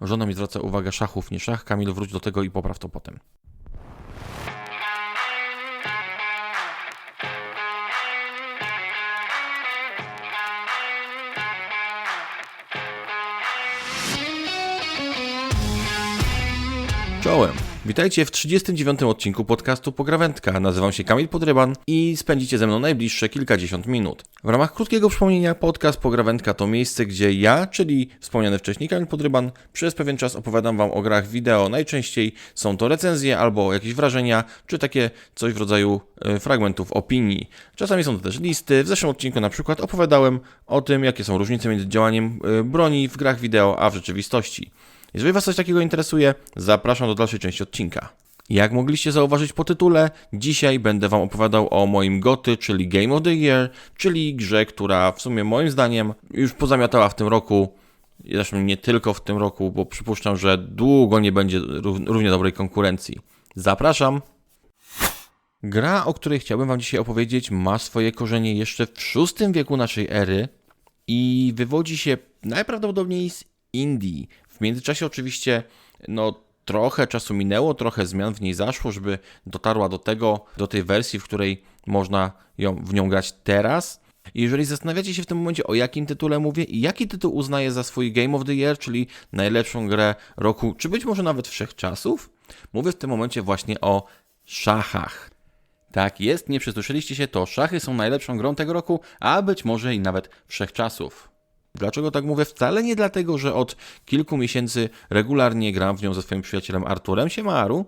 Żona mi zwraca uwagę szachów, nie szach. Kamil, wróć do tego i popraw to potem. Czołem! Witajcie w 39. odcinku podcastu Pograwędka. Nazywam się Kamil Podryban i spędzicie ze mną najbliższe kilkadziesiąt minut. W ramach krótkiego przypomnienia podcast Pograwędka to miejsce, gdzie ja, czyli wspomniany wcześniej Kamil Podryban, przez pewien czas opowiadam Wam o grach wideo. Najczęściej są to recenzje albo jakieś wrażenia, czy takie coś w rodzaju e, fragmentów opinii. Czasami są to też listy. W zeszłym odcinku na przykład opowiadałem o tym, jakie są różnice między działaniem e, broni w grach wideo, a w rzeczywistości. Jeżeli Was coś takiego interesuje, zapraszam do dalszej części odcinka. Jak mogliście zauważyć po tytule, dzisiaj będę Wam opowiadał o moim goty, czyli Game of the Year, czyli grze, która w sumie moim zdaniem już pozamiatała w tym roku. Zresztą nie tylko w tym roku, bo przypuszczam, że długo nie będzie rów- równie dobrej konkurencji. Zapraszam! Gra, o której chciałbym Wam dzisiaj opowiedzieć, ma swoje korzenie jeszcze w VI wieku naszej ery i wywodzi się najprawdopodobniej z Indii. W międzyczasie oczywiście, no trochę czasu minęło, trochę zmian w niej zaszło, żeby dotarła do tego, do tej wersji, w której można ją, w nią grać teraz. Jeżeli zastanawiacie się w tym momencie, o jakim tytule mówię i jaki tytuł uznaję za swój Game of the Year, czyli najlepszą grę roku, czy być może nawet wszechczasów, mówię w tym momencie właśnie o szachach. Tak jest, nie przesłyszeliście się, to szachy są najlepszą grą tego roku, a być może i nawet wszechczasów. Dlaczego tak mówię? Wcale nie dlatego, że od kilku miesięcy regularnie gram w nią ze swoim przyjacielem Arturem Siemaru,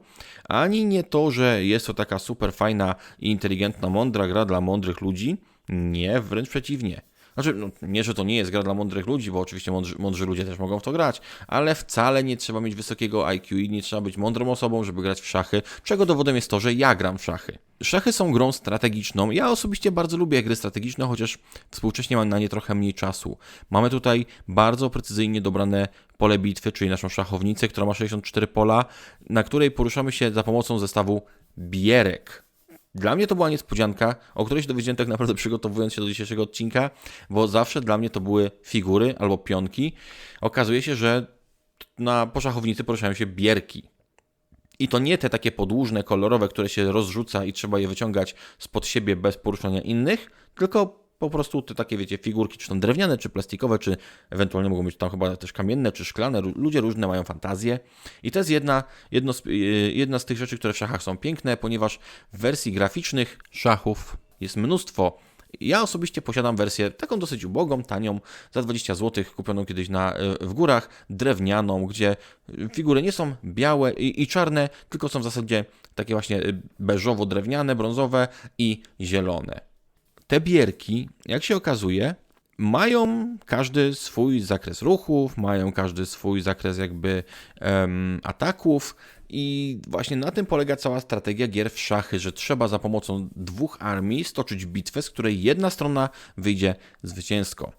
ani nie to, że jest to taka super fajna i inteligentna, mądra gra dla mądrych ludzi. Nie, wręcz przeciwnie. Znaczy, no, nie, że to nie jest gra dla mądrych ludzi, bo oczywiście mądrzy, mądrzy ludzie też mogą w to grać, ale wcale nie trzeba mieć wysokiego IQ i nie trzeba być mądrą osobą, żeby grać w szachy, czego dowodem jest to, że ja gram w szachy. Szachy są grą strategiczną. Ja osobiście bardzo lubię gry strategiczne, chociaż współcześnie mam na nie trochę mniej czasu. Mamy tutaj bardzo precyzyjnie dobrane pole bitwy, czyli naszą szachownicę, która ma 64 pola, na której poruszamy się za pomocą zestawu bierek. Dla mnie to była niespodzianka, o której się dowiedziałem tak naprawdę przygotowując się do dzisiejszego odcinka, bo zawsze dla mnie to były figury albo pionki. Okazuje się, że na po szachownicy poruszają się bierki. I to nie te takie podłużne, kolorowe, które się rozrzuca i trzeba je wyciągać spod siebie bez poruszania innych, tylko po prostu te takie, wiecie, figurki, czy to drewniane, czy plastikowe, czy ewentualnie mogą być tam chyba też kamienne, czy szklane. Lu- Ludzie różne mają fantazję. I to jest jedna, jedno z, y, jedna z tych rzeczy, które w szachach są piękne, ponieważ w wersji graficznych szachów jest mnóstwo. Ja osobiście posiadam wersję taką dosyć ubogą, tanią, za 20 zł, kupioną kiedyś na, y, w górach, drewnianą, gdzie figury nie są białe i, i czarne, tylko są w zasadzie takie właśnie y, beżowo-drewniane, brązowe i zielone. Te bierki, jak się okazuje, mają każdy swój zakres ruchów, mają każdy swój zakres jakby em, ataków i właśnie na tym polega cała strategia gier w szachy, że trzeba za pomocą dwóch armii stoczyć bitwę, z której jedna strona wyjdzie zwycięsko.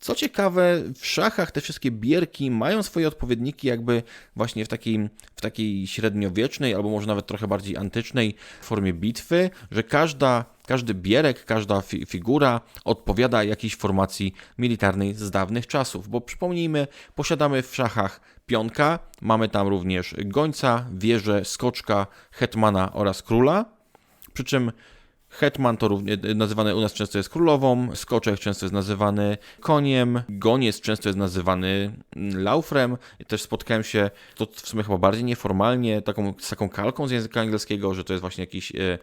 Co ciekawe, w szachach te wszystkie bierki mają swoje odpowiedniki jakby właśnie w takiej, w takiej średniowiecznej, albo może nawet trochę bardziej antycznej formie bitwy, że każda, każdy bierek, każda fi figura odpowiada jakiejś formacji militarnej z dawnych czasów. Bo przypomnijmy, posiadamy w szachach pionka, mamy tam również gońca, wieżę, skoczka, hetmana oraz króla. Przy czym Hetman to równie nazywany u nas często jest królową, skoczek często jest nazywany koniem, goniec często jest nazywany mm, laufrem. Też spotkałem się, to w sumie chyba bardziej nieformalnie, taką, z taką kalką z języka angielskiego, że to jest właśnie jakiś, e,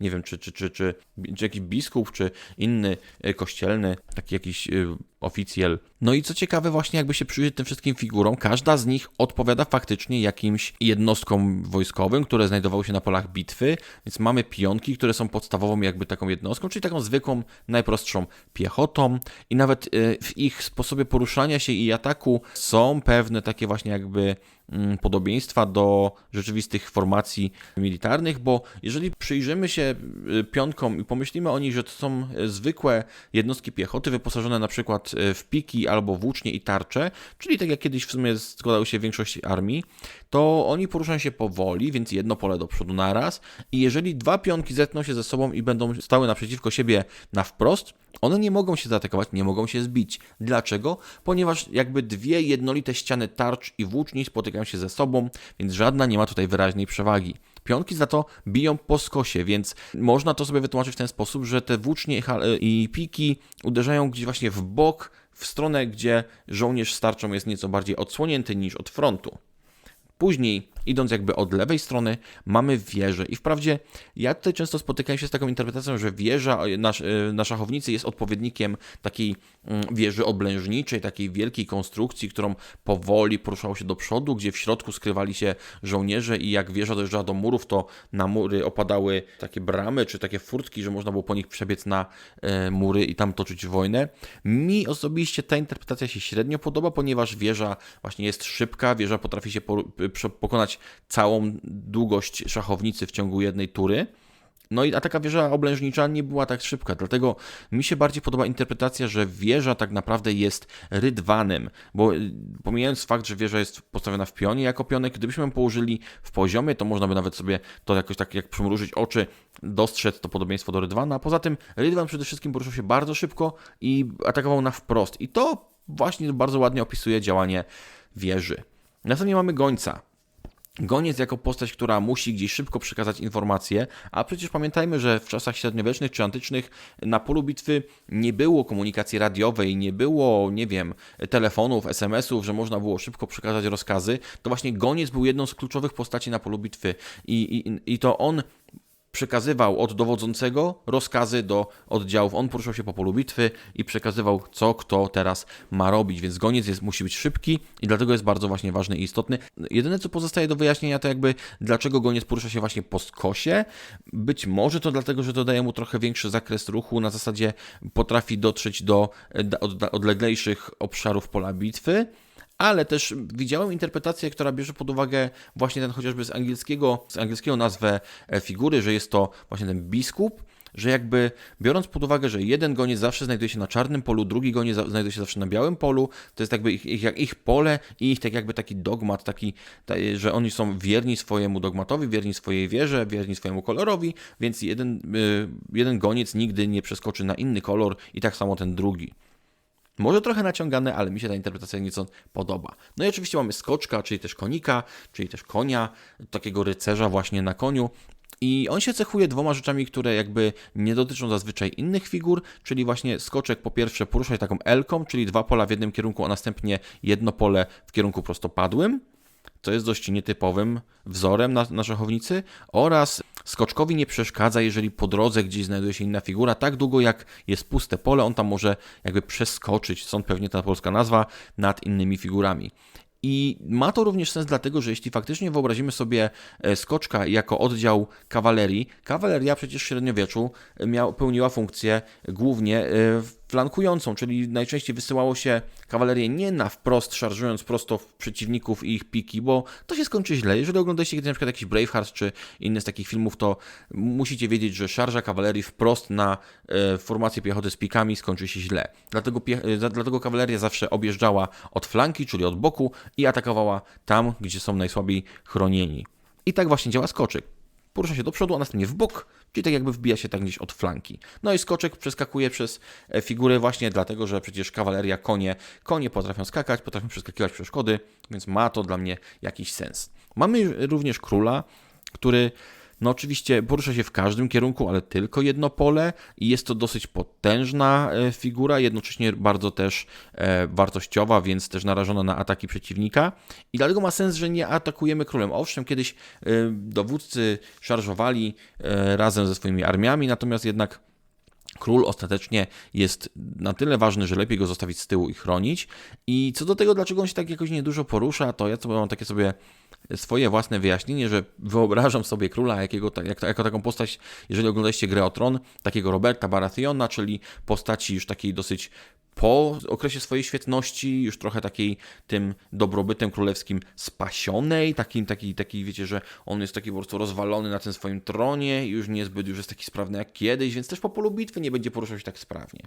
nie wiem, czy, czy, czy, czy, czy jakiś biskup, czy inny e, kościelny, taki jakiś e, oficjel. No i co ciekawe, właśnie jakby się przyjrzeć tym wszystkim figurom, każda z nich odpowiada faktycznie jakimś jednostkom wojskowym, które znajdowały się na polach bitwy, więc mamy pionki, które są podstawową jakby taką jednostką, czyli taką zwykłą, najprostszą piechotą i nawet e, w ich sposobie poruszania się i ataku są pewne takie właśnie jakby mm, podobieństwa do rzeczywistych formacji militarnych, bo jeżeli przyjrzymy się y, pionkom i pomyślimy o nich, że to są y, zwykłe jednostki piechoty wyposażone na przykład e, w piki albo włócznie i tarcze, czyli tak jak kiedyś w sumie składały się większość armii, to oni poruszają się powoli, więc jedno pole do przodu naraz i jeżeli dwa pionki zetną się ze sobą i będą stały naprzeciwko siebie na wprost, one nie mogą się zaatakować, nie mogą się zbić. Dlaczego? Ponieważ jakby dwie jednolite ściany tarcz i włóczni spotykają się ze sobą, więc żadna nie ma tutaj wyraźnej przewagi. Pionki za to biją po skosie, więc można to sobie wytłumaczyć w ten sposób, że te włócznie i piki uderzają gdzieś właśnie w bok, w stronę, gdzie żołnierz starczą jest nieco bardziej odsłonięty niż od frontu. Później, idąc jakby od lewej strony, mamy wieżę. I wprawdzie ja tutaj często spotykam się z taką interpretacją, że wieża na, e, na szachownicy jest odpowiednikiem takiej mm, wieży oblężniczej, takiej wielkiej konstrukcji, którą powoli poruszało się do przodu, gdzie w środku skrywali się żołnierze i jak wieża dojeżdżała do murów, to na mury opadały takie bramy czy takie furtki, że można było po nich przebiec na e, mury i tam toczyć wojnę. Mi osobiście ta interpretacja się średnio podoba, ponieważ wieża właśnie jest szybka, wieża potrafi się pokonać całą długość szachownicy w ciągu jednej tury. No i a taka wieża oblężnicza nie była tak szybka, dlatego mi się bardziej podoba interpretacja, że wieża tak naprawdę jest rydwanem, bo y, pomijając fakt, że wieża jest postawiona w pionie jako pionek, gdybyśmy ją położyli w poziomie, to można by nawet sobie to jakoś tak jak przymrużyć oczy, dostrzec to podobieństwo do rydwana, poza tym rydwan przede wszystkim poruszał się bardzo szybko i atakował na wprost i to właśnie bardzo ładnie opisuje działanie wieży. Następnie mamy gońca. Goniec jako postać, która musi gdzieś szybko przekazać informacje, a przecież pamiętajmy, że w czasach średniowiecznych czy antycznych na polu bitwy nie było komunikacji radiowej, nie było, nie wiem, telefonów, SMS-ów, że można było szybko przekazać rozkazy, to właśnie goniec był jedną z kluczowych postaci na polu bitwy i, i, i to on przekazywał od dowodzącego rozkazy do oddziałów. On poruszał się po polu bitwy i przekazywał, co kto teraz ma robić, więc goniec jest, musi być szybki i dlatego jest bardzo właśnie ważny i istotny. Jedyne, co pozostaje do wyjaśnienia, to jakby dlaczego goniec porusza się właśnie po skosie. Być może to dlatego, że to daje mu trochę większy zakres ruchu, na zasadzie potrafi dotrzeć do odleglejszych obszarów pola bitwy ale też widziałem interpretację, która bierze pod uwagę właśnie ten chociażby z angielskiego, z angielskiego nazwę e, figury, że jest to właśnie ten biskup, że jakby biorąc pod uwagę, że jeden goniec zawsze znajduje się na czarnym polu, drugi goniec znajduje się zawsze na białym polu, to jest jakby ich, ich, ich pole i ich tak jakby taki dogmat, taki, że oni są wierni swojemu dogmatowi, wierni swojej wierze, wierni swojemu kolorowi, więc jeden, y, jeden goniec nigdy nie przeskoczy na inny kolor i tak samo ten drugi. Może trochę naciągane, ale mi się ta interpretacja nieco podoba. No i oczywiście mamy skoczka, czyli też konika, czyli też konia, takiego rycerza właśnie na koniu. I on się cechuje dwoma rzeczami, które jakby nie dotyczą zazwyczaj innych figur, czyli właśnie skoczek po pierwsze porusza się taką elką, czyli dwa pola w jednym kierunku, a następnie jedno pole w kierunku prostopadłym to jest dość nietypowym wzorem na, na szachownicy oraz skoczkowi nie przeszkadza, jeżeli po drodze gdzieś znajduje się inna figura, tak długo jak jest puste pole, on tam może jakby przeskoczyć, stąd pewnie ta polska nazwa, nad innymi figurami. I ma to również sens dlatego, że jeśli faktycznie wyobrazimy sobie e, skoczka jako oddział kawalerii, kawaleria przecież w średniowieczu miał, pełniła funkcję głównie e, flankującą, czyli najczęściej wysyłało się kawalerię nie na wprost, szarżując prosto w przeciwników i ich piki, bo to się skończy źle. Jeżeli oglądacie kiedyś na przykład jakiś Braveheart czy inny z takich filmów, to musicie wiedzieć, że szarża kawalerii wprost na e, formację piechoty z pikami skończy się źle. Dlatego, e, dlatego kawaleria zawsze objeżdżała od flanki, czyli od boku i atakowała tam, gdzie są najsłabiej chronieni. I tak właśnie działa skoczyk porusza się do przodu, a następnie w bok, czyli tak jakby wbija się tak gdzieś od flanki. No i skoczek przeskakuje przez e, figury właśnie dlatego, że przecież kawaleria, konie, konie potrafią skakać, potrafią przeskakiwać przeszkody, więc ma to dla mnie jakiś sens. Mamy również króla, który no oczywiście porusza się w każdym kierunku, ale tylko jedno pole i jest to dosyć potężna e, figura, jednocześnie bardzo też e, wartościowa, więc też narażona na ataki przeciwnika. I dlatego ma sens, że nie atakujemy królem. Owszem, kiedyś e, dowódcy szarżowali razem ze swoimi armiami, natomiast jednak Król ostatecznie jest na tyle ważny, że lepiej go zostawić z tyłu i chronić. I co do tego, dlaczego on się tak jakoś niedużo porusza, to ja sobie mam takie sobie swoje własne wyjaśnienie, że wyobrażam sobie króla jakiego, jak, jako taką postać, jeżeli oglądaliście grę o Tron, takiego Roberta Baratheona, czyli postaci już takiej dosyć po okresie swojej świetności, już trochę takiej tym dobrobytem królewskim spasionej, takim, taki, taki, wiecie, że on jest taki po prostu rozwalony na tym swoim tronie i już niezbyt już jest taki sprawny jak kiedyś, więc też po polu bitwy nie będzie poruszał się tak sprawnie.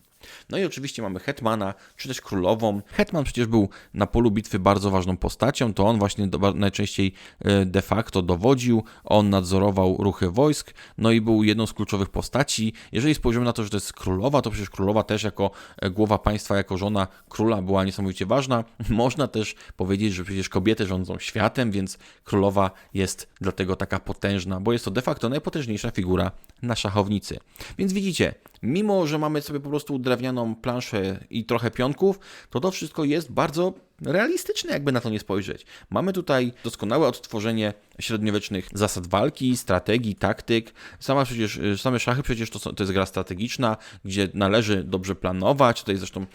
No i oczywiście mamy hetmana, czy też królową. Hetman przecież był na polu bitwy bardzo ważną postacią, to on właśnie do, najczęściej e, de facto dowodził, on nadzorował ruchy wojsk, no i był jedną z kluczowych postaci. Jeżeli spojrzymy na to, że to jest królowa, to przecież królowa też jako e, głowa państwa, jako żona króla była niesamowicie ważna. Można też powiedzieć, że przecież kobiety rządzą światem, więc królowa jest dlatego taka potężna, bo jest to de facto najpotężniejsza figura na szachownicy. Więc widzicie, mimo że mamy sobie po prostu drewnianą planszę i trochę pionków, to to wszystko jest bardzo realistyczne, jakby na to nie spojrzeć. Mamy tutaj doskonałe odtworzenie średniowiecznych zasad walki, strategii, taktyk. Sama przecież, same szachy przecież to, to jest gra strategiczna, gdzie należy dobrze planować. Tutaj zresztą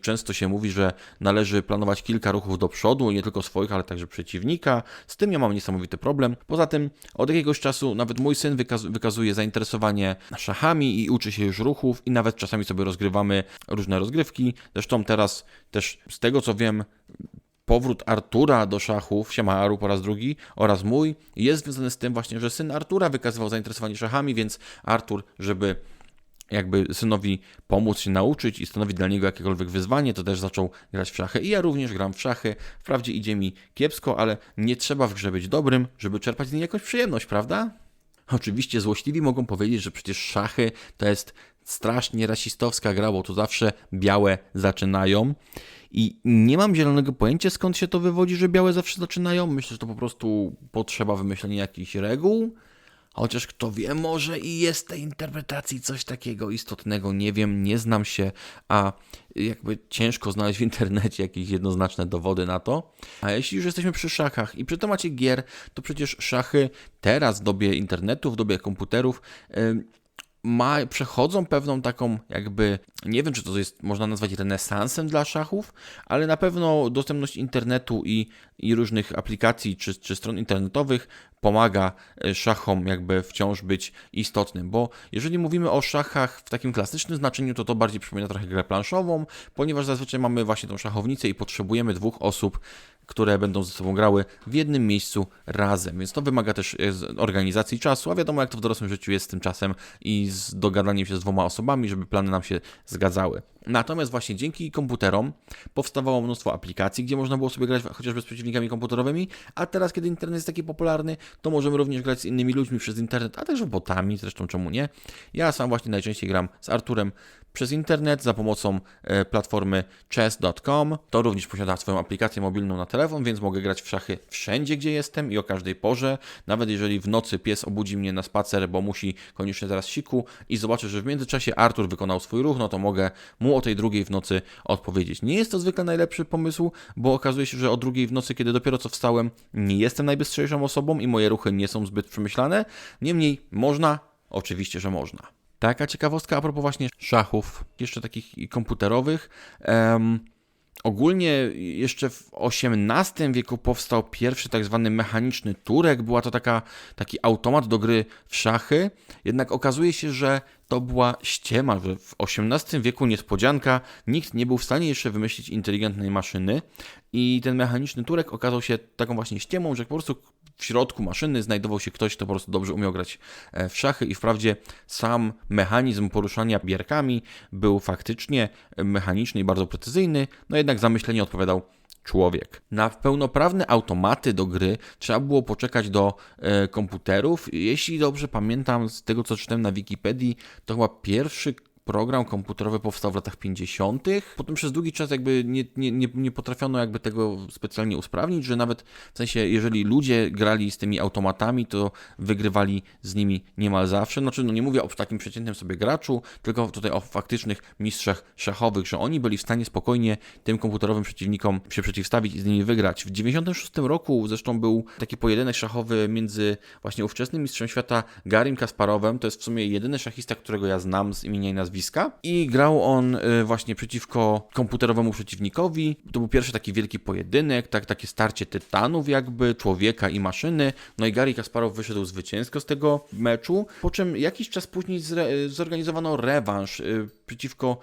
często się mówi, że należy planować kilka ruchów do przodu, nie tylko swoich, ale także przeciwnika. Z tym ja mam niesamowity problem. Poza tym od jakiegoś czasu nawet mój syn wykazuje zainteresowanie szachami i uczy się już ruchów i nawet czasami sobie rozgrywamy różne rozgrywki. Zresztą teraz też z tego co wiem, powrót Artura do szachów, siema Aru po raz drugi, oraz mój, jest związany z tym właśnie, że syn Artura wykazywał zainteresowanie szachami, więc Artur, żeby jakby synowi pomóc się nauczyć i stanowić dla niego jakiekolwiek wyzwanie, to też zaczął grać w szachy. I ja również gram w szachy. Wprawdzie idzie mi kiepsko, ale nie trzeba w grze być dobrym, żeby czerpać z niej jakąś przyjemność, prawda? Oczywiście złośliwi mogą powiedzieć, że przecież szachy to jest strasznie rasistowska gra, bo tu zawsze białe zaczynają. I nie mam zielonego pojęcia, skąd się to wywodzi, że białe zawsze zaczynają. Myślę, że to po prostu potrzeba wymyślenia jakichś reguł. Chociaż kto wie, może i jest tej interpretacji coś takiego istotnego, nie wiem, nie znam się, a jakby ciężko znaleźć w internecie jakieś jednoznaczne dowody na to. A jeśli już jesteśmy przy szachach i przy temacie gier, to przecież szachy teraz w dobie internetu, w dobie komputerów, ma, przechodzą pewną taką jakby, nie wiem czy to jest, można nazwać renesansem dla szachów, ale na pewno dostępność internetu i, i różnych aplikacji czy, czy stron internetowych pomaga e, szachom jakby wciąż być istotnym, bo jeżeli mówimy o szachach w takim klasycznym znaczeniu, to to bardziej przypomina trochę grę planszową, ponieważ zazwyczaj mamy właśnie tą szachownicę i potrzebujemy dwóch osób, które będą ze sobą grały w jednym miejscu razem, więc to wymaga też e, organizacji czasu, a wiadomo jak to w dorosłym życiu jest z tym czasem i z dogadaniem się z dwoma osobami, żeby plany nam się zgadzały. Natomiast właśnie dzięki komputerom powstawało mnóstwo aplikacji, gdzie można było sobie grać chociażby z przeciwnikami komputerowymi, a teraz, kiedy internet jest taki popularny, to możemy również grać z innymi ludźmi przez internet, a także botami, zresztą czemu nie. Ja sam właśnie najczęściej gram z Arturem przez internet za pomocą e, platformy chess.com. To również posiada swoją aplikację mobilną na telefon, więc mogę grać w szachy wszędzie, gdzie jestem i o każdej porze. Nawet jeżeli w nocy pies obudzi mnie na spacer, bo musi koniecznie zaraz siku i zobaczę, że w międzyczasie Artur wykonał swój ruch, no to mogę mu o tej drugiej w nocy odpowiedzieć. Nie jest to zwykle najlepszy pomysł, bo okazuje się, że o drugiej w nocy, kiedy dopiero co wstałem, nie jestem najbystrzejszą osobą i moje ruchy nie są zbyt przemyślane. Niemniej można, oczywiście, że można. Taka ciekawostka a propos właśnie szachów, jeszcze takich komputerowych. Um, Ogólnie jeszcze w XVIII wieku powstał pierwszy tak zwany mechaniczny turek. Była to taka, taki automat do gry w szachy. Jednak okazuje się, że to była ściema, że w XVIII wieku niespodzianka, nikt nie był w stanie jeszcze wymyślić inteligentnej maszyny i ten mechaniczny turek okazał się taką właśnie ściemą, że po prostu w środku maszyny znajdował się ktoś, kto po prostu dobrze umiał grać e, w szachy i wprawdzie sam mechanizm poruszania bierkami był faktycznie mechaniczny i bardzo precyzyjny, no jednak za myślenie odpowiadał człowiek. Na pełnoprawne automaty do gry trzeba było poczekać do e, komputerów. Jeśli dobrze pamiętam z tego, co czytałem na Wikipedii, to chyba pierwszy program komputerowy powstał w latach 50. Potem przez długi czas jakby nie, nie, nie, nie potrafiono jakby tego specjalnie usprawnić, że nawet w sensie, jeżeli ludzie grali z tymi automatami, to wygrywali z nimi niemal zawsze. Znaczy, no nie mówię o takim przeciętnym sobie graczu, tylko tutaj o faktycznych mistrzach szachowych, że oni byli w stanie spokojnie tym komputerowym przeciwnikom się przeciwstawić i z nimi wygrać. W 96 roku zresztą był taki pojedynek szachowy między właśnie ówczesnym mistrzem świata Garim Kasparowem, to jest w sumie jedyny szachista, którego ja znam z imienia i nazwiska, nazwiska i grał on y, właśnie przeciwko komputerowemu przeciwnikowi. To był pierwszy taki wielki pojedynek, tak, takie starcie tytanów jakby, człowieka i maszyny. No i Gary Kasparow wyszedł zwycięsko z tego meczu, po czym jakiś czas później zorganizowano rewanż y, przeciwko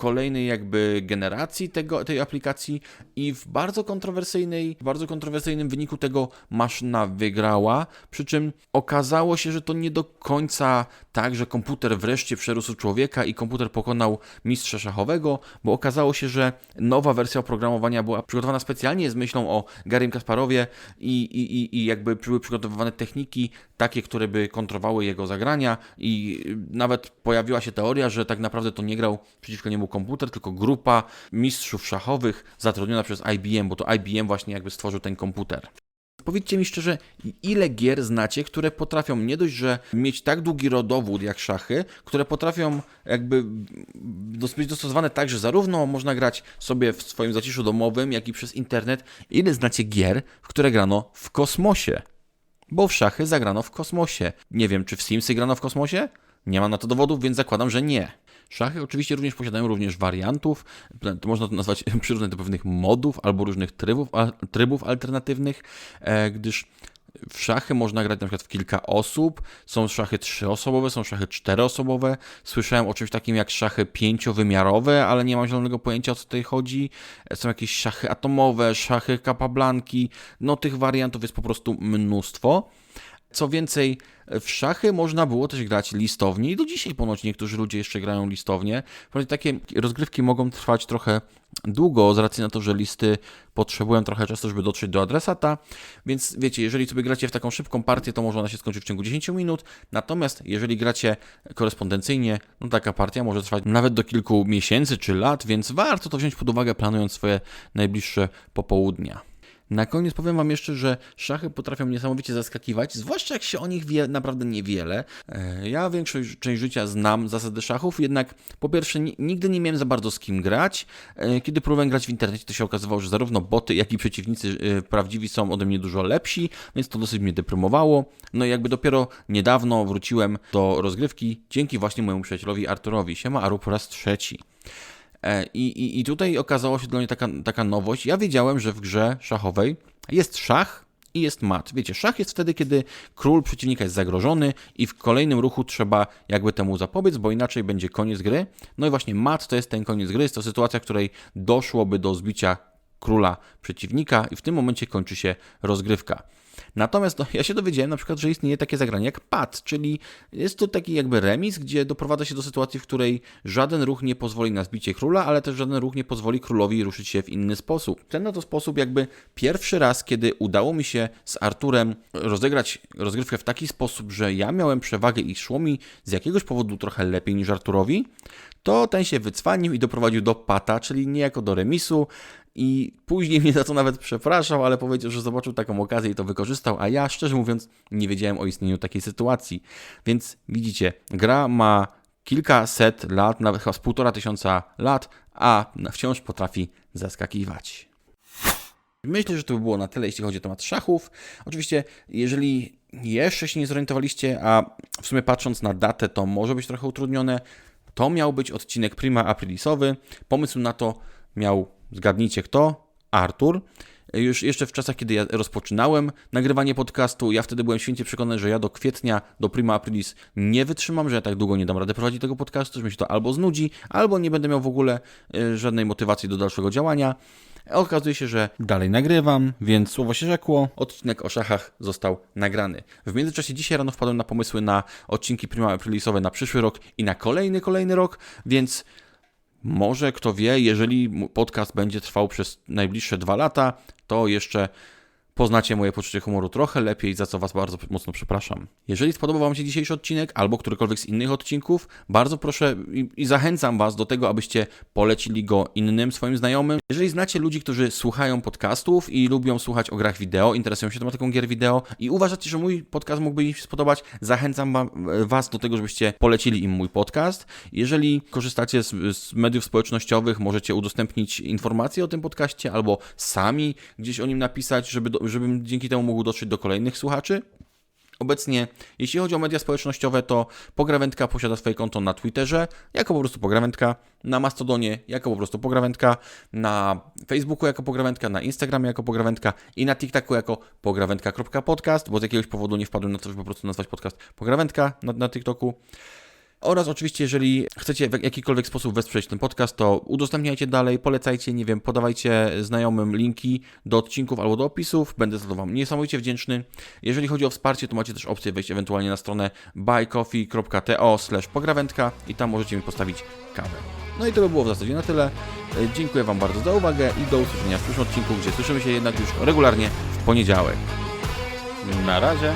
kolejnej jakby generacji tego, tej aplikacji i w bardzo kontrowersyjnej, bardzo kontrowersyjnym wyniku tego maszyna wygrała, przy czym okazało się, że to nie do końca tak, że komputer wreszcie przerósł człowieka i komputer pokonał mistrza szachowego, bo okazało się, że nowa wersja oprogramowania była przygotowana specjalnie z myślą o Garym Kasparowie i, i, i jakby były przygotowywane techniki takie, które by kontrowały jego zagrania i nawet pojawiła się teoria, że tak naprawdę to nie grał przeciwko niemu komputer, tylko grupa mistrzów szachowych zatrudniona przez IBM, bo to IBM właśnie jakby stworzył ten komputer. Powiedzcie mi szczerze, ile gier znacie, które potrafią nie dość, że mieć tak długi rodowód jak szachy, które potrafią jakby być dostosowane tak, że zarówno można grać sobie w swoim zaciszu domowym, jak i przez internet. Ile znacie gier, w które grano w kosmosie? Bo w szachy zagrano w kosmosie. Nie wiem, czy w Simsy grano w kosmosie? Nie mam na to dowodów, więc zakładam, że nie. Szachy oczywiście również posiadają również wariantów, to można to nazwać przyrównać do pewnych modów albo różnych trybów, trybów alternatywnych, e, gdyż w szachy można grać na przykład w kilka osób, są szachy trzyosobowe, są szachy czteroosobowe. Słyszałem o czymś takim jak szachy pięciowymiarowe, ale nie mam zielonego pojęcia o co tutaj chodzi. Są jakieś szachy atomowe, szachy kapablanki, no tych wariantów jest po prostu mnóstwo. Co więcej, w szachy można było też grać listownie i do dzisiaj ponoć niektórzy ludzie jeszcze grają listownie. Takie rozgrywki mogą trwać trochę długo z racji na to, że listy potrzebują trochę czasu, żeby dotrzeć do adresata, więc wiecie, jeżeli sobie gracie w taką szybką partię, to może ona się skończyć w ciągu 10 minut, natomiast jeżeli gracie korespondencyjnie, no taka partia może trwać nawet do kilku miesięcy czy lat, więc warto to wziąć pod uwagę planując swoje najbliższe popołudnia. Na koniec powiem Wam jeszcze, że szachy potrafią niesamowicie zaskakiwać, zwłaszcza jak się o nich wie naprawdę niewiele. E, ja większość część życia znam zasady szachów, jednak po pierwsze nigdy nie miałem za bardzo z kim grać. E, kiedy próbowałem grać w internecie, to się okazywało, że zarówno boty, jak i przeciwnicy e, prawdziwi są ode mnie dużo lepsi, więc to dosyć mnie deprymowało. No i jakby dopiero niedawno wróciłem do rozgrywki dzięki właśnie mojemu przyjacielowi Arturowi. Siema Aru po raz trzeci. E, I, i, I tutaj okazała się dla mnie taka, taka nowość. Ja wiedziałem, że w grze szachowej jest szach i jest mat. Wiecie, szach jest wtedy, kiedy król przeciwnika jest zagrożony i w kolejnym ruchu trzeba jakby temu zapobiec, bo inaczej będzie koniec gry. No i właśnie mat to jest ten koniec gry, jest to sytuacja, w której doszłoby do zbicia króla przeciwnika i w tym momencie kończy się rozgrywka. Natomiast no, ja się dowiedziałem na przykład, że istnieje takie zagranie jak pad, czyli jest to taki jakby remis, gdzie doprowadza się do sytuacji, w której żaden ruch nie pozwoli na zbicie króla, ale też żaden ruch nie pozwoli królowi ruszyć się w inny sposób. Ten na to sposób jakby pierwszy raz, kiedy udało mi się z Arturem rozegrać rozgrywkę w taki sposób, że ja miałem przewagę i szło mi z jakiegoś powodu trochę lepiej niż Arturowi, to ten się wycwanił i doprowadził do pata, czyli niejako do remisu, i później mnie za to nawet przepraszał, ale powiedział, że zobaczył taką okazję i to wykorzystał, a ja szczerze mówiąc nie wiedziałem o istnieniu takiej sytuacji. Więc widzicie, gra ma kilkaset lat, nawet chyba z półtora tysiąca lat, a wciąż potrafi zaskakiwać. Myślę, że to by było na tyle, jeśli chodzi o temat szachów. Oczywiście, jeżeli jeszcze się nie zorientowaliście, a w sumie patrząc na datę, to może być trochę utrudnione, to miał być odcinek Prima Aprilisowy. Pomysł na to miał Zgadnijcie kto? Artur. Już jeszcze w czasach, kiedy ja rozpoczynałem nagrywanie podcastu, ja wtedy byłem święcie przekonany, że ja do kwietnia, do prima aprilis nie wytrzymam, że ja tak długo nie dam rady prowadzić tego podcastu, że mi się to albo znudzi, albo nie będę miał w ogóle e, żadnej motywacji do dalszego działania. Okazuje się, że dalej nagrywam, więc słowo się rzekło, odcinek o szachach został nagrany. W międzyczasie dzisiaj rano wpadłem na pomysły na odcinki prima aprilisowe na przyszły rok i na kolejny, kolejny rok, więc może kto wie, jeżeli podcast będzie trwał przez najbliższe dwa lata, to jeszcze poznacie moje poczucie humoru trochę lepiej, za co Was bardzo mocno przepraszam. Jeżeli spodobał Wam się dzisiejszy odcinek albo którykolwiek z innych odcinków, bardzo proszę i, i, zachęcam Was do tego, abyście polecili go innym swoim znajomym. Jeżeli znacie ludzi, którzy słuchają podcastów i lubią słuchać o grach wideo, interesują się tematyką gier wideo i uważacie, że mój podcast mógłby im się spodobać, zachęcam Was do tego, żebyście polecili im mój podcast. Jeżeli korzystacie z, z mediów społecznościowych, możecie udostępnić informacje o tym podcaście albo sami gdzieś o nim napisać, żeby do, żebym dzięki temu mógł dotrzeć do kolejnych słuchaczy. Obecnie, jeśli chodzi o media społecznościowe, to Pograwędka posiada swoje konto na Twitterze, jako po prostu Pograwędka, na Mastodonie, jako po prostu Pograwędka, na Facebooku jako Pograwędka, na Instagramie jako Pograwędka i na TikToku jako pograwędka.podcast, bo z jakiegoś powodu nie wpadłem na to, żeby po prostu nazwać podcast Pograwędka na, na TikToku. Oraz oczywiście, jeżeli chcecie w jakikolwiek sposób wesprzeć ten podcast, to udostępniajcie dalej, polecajcie, nie wiem, podawajcie znajomym linki do odcinków albo do opisów. Będę za to Wam niesamowicie wdzięczny. Jeżeli chodzi o wsparcie, to macie też opcję wejść ewentualnie na stronę buycoffee.to pograwędka i tam możecie mi postawić kawę. No i to by było w zasadzie na tyle. E, Dziękuję Wam bardzo za uwagę i do usłyszenia w przyszłym odcinku, gdzie słyszymy się jednak już regularnie w poniedziałek. Na razie.